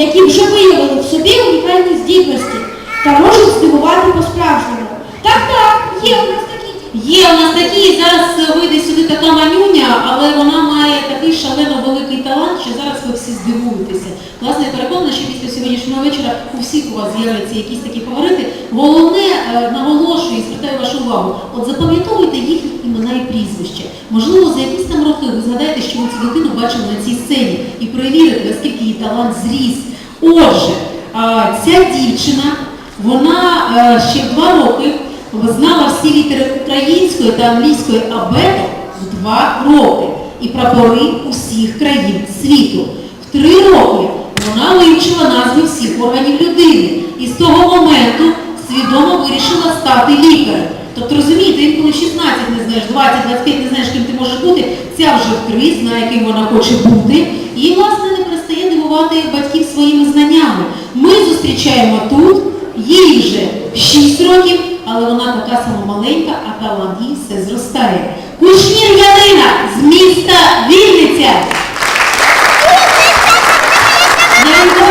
які вже виявили в собі унікальні здібності та можуть здивувати по-справжньому. Так, так, є у нас такі. Є у нас такі, зараз вийде сюди така манюня, але вона має такий шалено великий талант, що зараз ви всі здивуєтеся. Власне, я переконана, що після сьогоднішнього вечора у всіх у вас з'являться якісь такі фаворити. Головне, е, наголошую і звертаю вашу увагу, от запам'ятовуйте їхні імена і прізвища. Можливо, за якісь там роки ви згадаєте, що ви цю дитину бачили на цій сцені і перевірите, наскільки її талант зріс. Отже, ця дівчина, вона е, ще два роки знала всі літери української та англійської абеток в два роки і прапори усіх країн світу. В три роки вона вивчила назви всіх органів людини і з того моменту свідомо вирішила стати лікарем. Тобто розумієте, інколи 16 не знаєш, 20, 25 не знаєш, ким ти можеш бути, ця вже в три знає, ким вона хоче бути. І, власне, не батьків своїми знаннями. Ми зустрічаємо тут, їй вже 6 років, але вона така сама маленька, а талант їй все зростає. Кушнір Янина з міста Вінниця. Янка,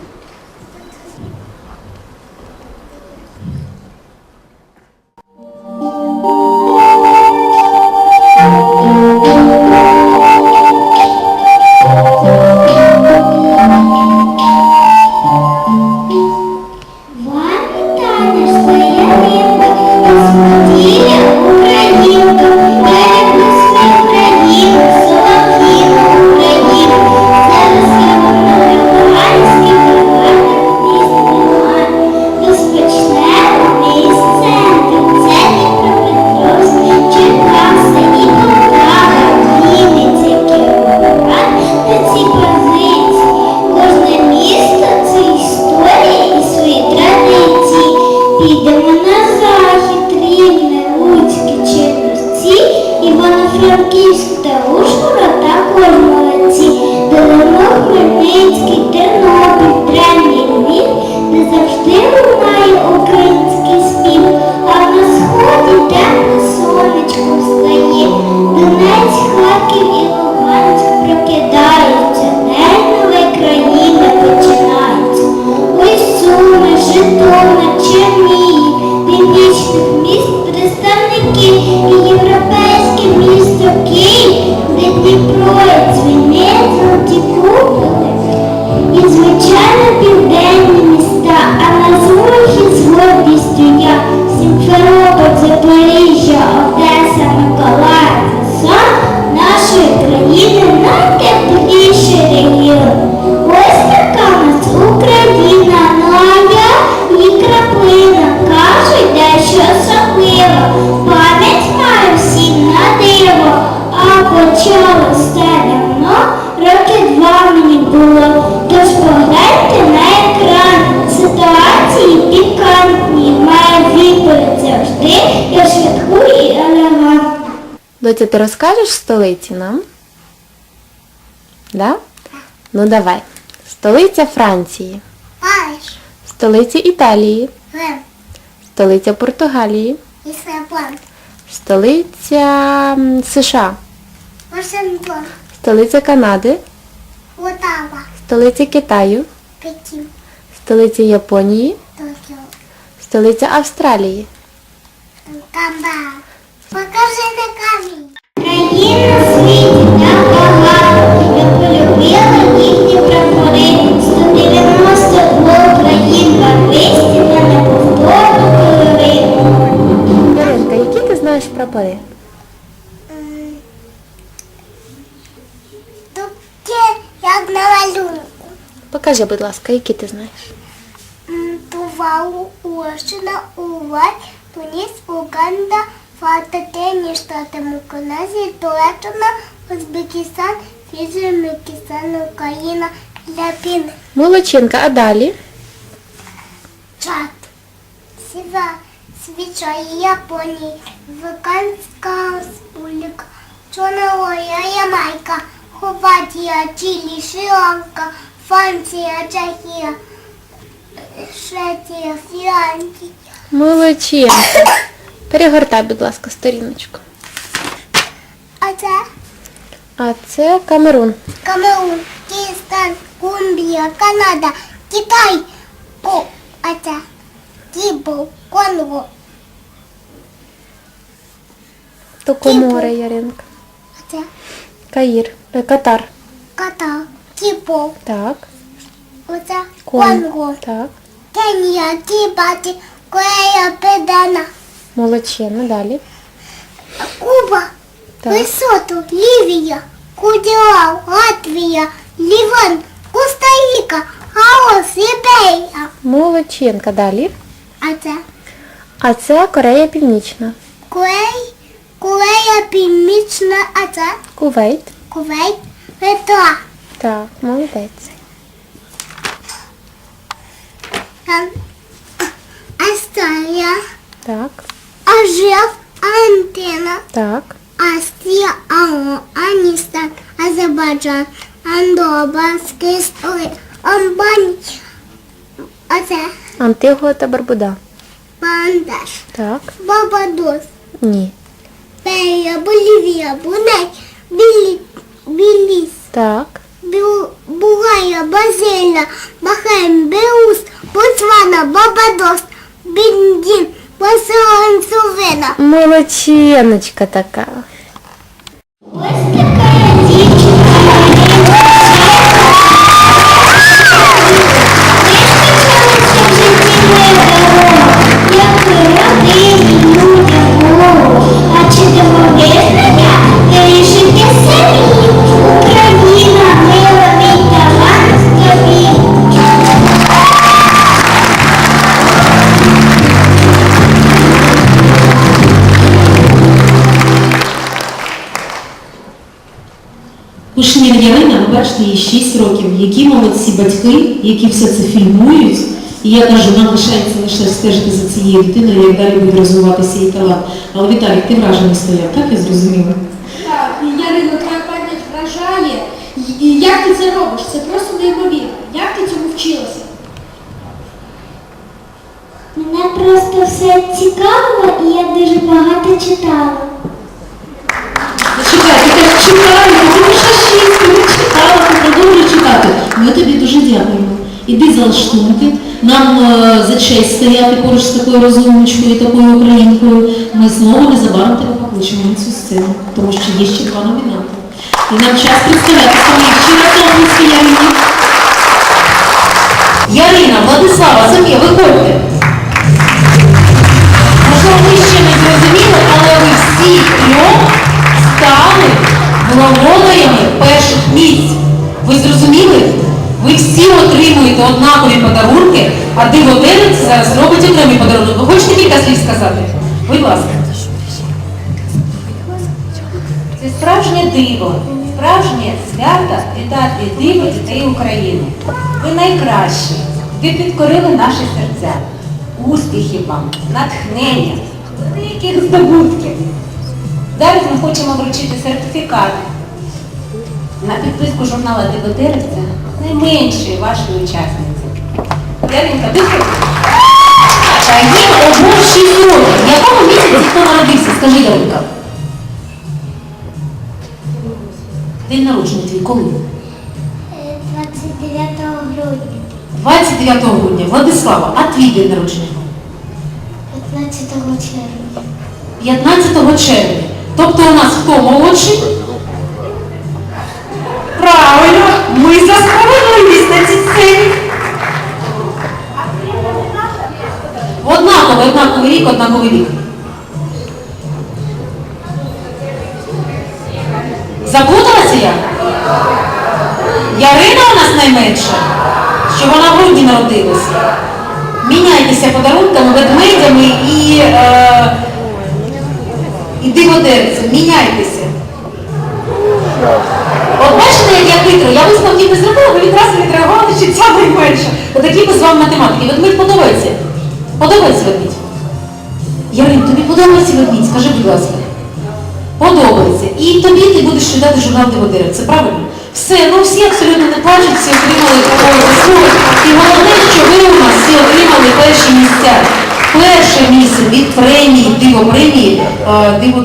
Івано-Франківськ та Доця, ти розкажеш столиці нам? Да? Ну давай. Столиця Франції, Париж, столиця Італії, Рим, столиця Португалії, Лісабон, столиця США, Вашингтон, столиця Канади, Отава, столиця Китаю, Пекін, столиця Японії, Токіо, столиця Австралії. Камбара. Покажи на камінь. Прапори. 192 країн барвисті на неповторну кольори. Даринка, які ти знаєш прапори? Тут як на малюнку. Покажи, будь ласка, які ти знаєш. Тувалу, Угорщина, Уругвай, Туніс, Уганда, Фататені, Штати Миконезії, Туреччина, Узбекистан, Фіджі, Мікістан, Україна, Ляпін, Молодчинка, а далі? Чад, Сіва, Свіча, Японії, Ваканська Республіка, Чорна Ямайка, Хорватія, Чилі, Шри-Ланка, Франція, Чехія, Швеція, Фінляндія. Молодчинка. Перегортай, будь ласка, сторіночку. А це А це Камерун. Камерун, Київстан, Колумбія, Канада, Китай. О, а це Кібо, Конго. То Токоморе, Яринка. А це Каїр. Е, Катар. Катар, Кібо. Так. Оце Кон. Конго. Так. Кенія, Кібаті, Корея, Педена, Молодчина. Далі. Куба, Так. Лесото, Лівія, Куділа, Латвія, Ліван, Коста-Ріка, Гаос, Ліберія. Молодчинка. Далі. А це А це Корея Північна. Курей, Корея, Північна, а це Кувейт. Кувейт, Литва, Так, молодець. Ан- Австралія, Так. Ажев, Антина, Так. Австрія, Ао, Аністан, Азербайджан, Андора, Скистоли, Амбані. А це Антигуа та Барбуда. Бандаш, Так. Барбадос, Ні. Берія, Болівія, Бруней, Білі, Біліс, Так. Бю- Булгарія, Бразилія, Бахрейн, Белус, Ботсвана, Барбадос, Бендін, Словена. Молодчиночка така. Кушнір Ярина, ви бачите, їй 6 років. Які молодці батьки, які все це фільмують. І я кажу, нам лишається лише стежити за цією дитиною, як далі буде розвиватися її талант. Але Віталій, ти вражений стояв, так я зрозуміла? Так, Ярино, твоя пам'ять вражає. І- як ти це робиш? Це просто неймовірно. Як ти цьому вчилася? Мене просто все цікавило і я дуже багато читала. Чекай, ти так читаєш, Ми тобі дуже дякуємо. Іди за лаштунки. Нам е, за честь стояти поруч з такою розумничкою, такою українкою. Ми знову незабаром тебе покличемо на цю сцену, тому що є ще два номінанти. І нам час представляти своїх щиротовницькі Ярині. Ярина, Владислава, Софія, виходьте. Можливо, ви ще не зрозуміли, але ви всі трьох стали володарями перших місць. Ви зрозуміли? Ви всі отримуєте однакові подарунки, а диводенець зараз робить окремий подарунок. Ви хочете кілька слів сказати? Будь ласка. Це справжнє диво, справжнє свято вітати диво дітей України. Ви найкращі. Ви підкорили наші серця. Успіхів вам, натхнення, великих здобутків. Зараз ми хочемо вручити сертифікат на підписку журнала Диво Найменшої вашої учасниці. Яринка. Та їм обом 6 років. В якому місяці хто народився? Скажи, Яринка. День народження твій коли? 29 грудня, 29 грудня. Владислава, а твій день народження? 15 червня. 15 червня. Тобто у нас хто молодший? Однаковий, однаковий рік. Заплуталася я? Ярина у нас найменша, що вона в грудні народилася. Міняйтеся подарунками, ведмедями і, е, і диводерцем. Міняйтеся. От бачите, як я хитро, я висновків не зробила, ви відразу відреагували, що ця найменша. Отакі ми з вами математики. Ведмідь подобається? Подобається ведмідь? Ярин, тобі подобається ведмідь? Скажи, будь ласка. Подобається. І тобі ти будеш читати журнал Диводира. Це правильно? Все, ну всі абсолютно не плачуть, всі отримали такого заслуги. І головне, що ви у нас всі отримали перші місця. Перше місце від премії, диво премії, е, диво.